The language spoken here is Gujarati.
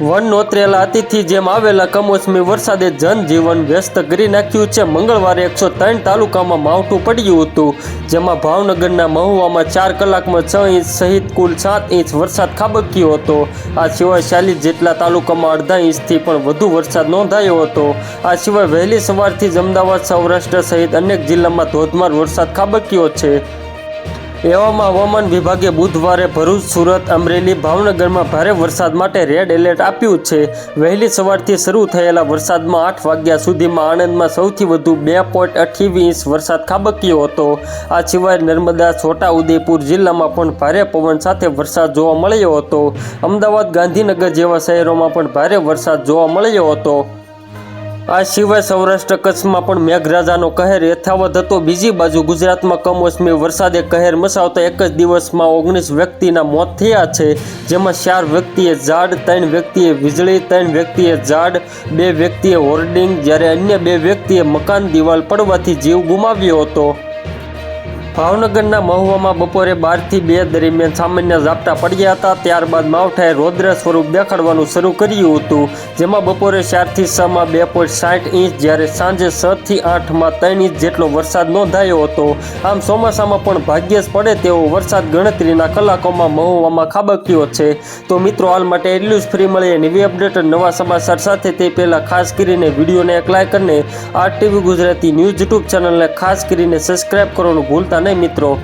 વન નોતરેલા અતિથિ જેમ આવેલા કમોસમી વરસાદે જનજીવન વ્યસ્ત કરી નાખ્યું છે. મંગળવારે એકસો ત્રણ તાલુકામાં માવઠું પડ્યું હતું, જેમાં ભાવનગરના મહુવામાં ચાર કલાકમાં છ ઇંચ સહિત કુલ સાત ઇંચ વરસાદ ખાબક્યો હતો. આ સિવાય ચાલીસ જેટલા તાલુકામાં અડધા ઇંચથી પણ વધુ વરસાદ નોંધાયો હતો. આ સિવાય વહેલી સવારથી જ અમદાવાદ, સૌરાષ્ટ્ર સહિત અનેક જિલ્લામાં ધોધમાર વરસાદ ખાબક્યો છે. એવામાં હવામાન વિભાગે બુધવારે ભરૂચ, સુરત, અમરેલી, ભાવનગરમાં ભારે વરસાદ માટે રેડ એલર્ટ આપ્યું છે. વહેલી સવારથી શરૂ થયેલા વરસાદમાં આઠ વાગ્યા સુધીમાં આણંદમાં સૌથી વધુ બે પોઈન્ટ અઠ્યાવીસ ઇંચ વરસાદ ખાબક્યો હતો. આ સિવાય નર્મદા છોટા ઉદેપુર જિલ્લામાં પણ ભારે પવન સાથે વરસાદ જોવા મળ્યો હતો. અમદાવાદ, ગાંધીનગર જેવા શહેરોમાં પણ ભારે વરસાદ જોવા મળ્યો હતો. આ સિવાય સૌરાષ્ટ્ર કચ્છમાં પણ મેઘરાજાનો કહેર યથાવત હતો. બીજી બાજુ ગુજરાતમાં કમોસમી વરસાદે કહેર મચાવતા એક જ દિવસમાં ઓગણીસ વ્યક્તિના મોત થયા છે. જેમાં ચાર વ્યક્તિએ ઝાડ, ત્રણ વ્યક્તિએ વીજળી, ત્રણ વ્યક્તિએ ઝાડ, બે વ્યક્તિએ હોર્ડિંગ, જ્યારે અન્ય બે વ્યક્તિએ મકાન, દિવાલ પડવાથી જીવ ગુમાવ્યો હતો. ભાવનગરના મહુવામાં બપોરે બારથી બે દરમિયાન સામાન્ય ઝાપટા પડ્યા હતા. ત્યારબાદ માવઠાએ રૌદ્ર સ્વરૂપ દેખાડવાનું શરૂ કર્યું હતું, જેમાં બપોરે ચારથી છમાં બે પોઈન્ટ સાઠ ઇંચ, જ્યારે સાંજે છથી આઠમાં ત્રણ ઇંચ જેટલો વરસાદ નોંધાયો હતો. આમ ચોમાસામાં પણ ભાગ્યે જ પડે તેવો વરસાદ ગણતરીના કલાકોમાં મહુવામાં ખાબક્યો છે. તો મિત્રો, હાલ માટે એટલું જ. ફ્રી મળીએ નવી અપડેટ નવા સમાચાર સાથે. તે પહેલાં ખાસ કરીને વિડીયોને એક લાઇક અને R TV Gujarati news YouTube ચેનલને ખાસ કરીને સબસ્ક્રાઇબ કરવાનું ભૂલતા નહીં મિત્રો.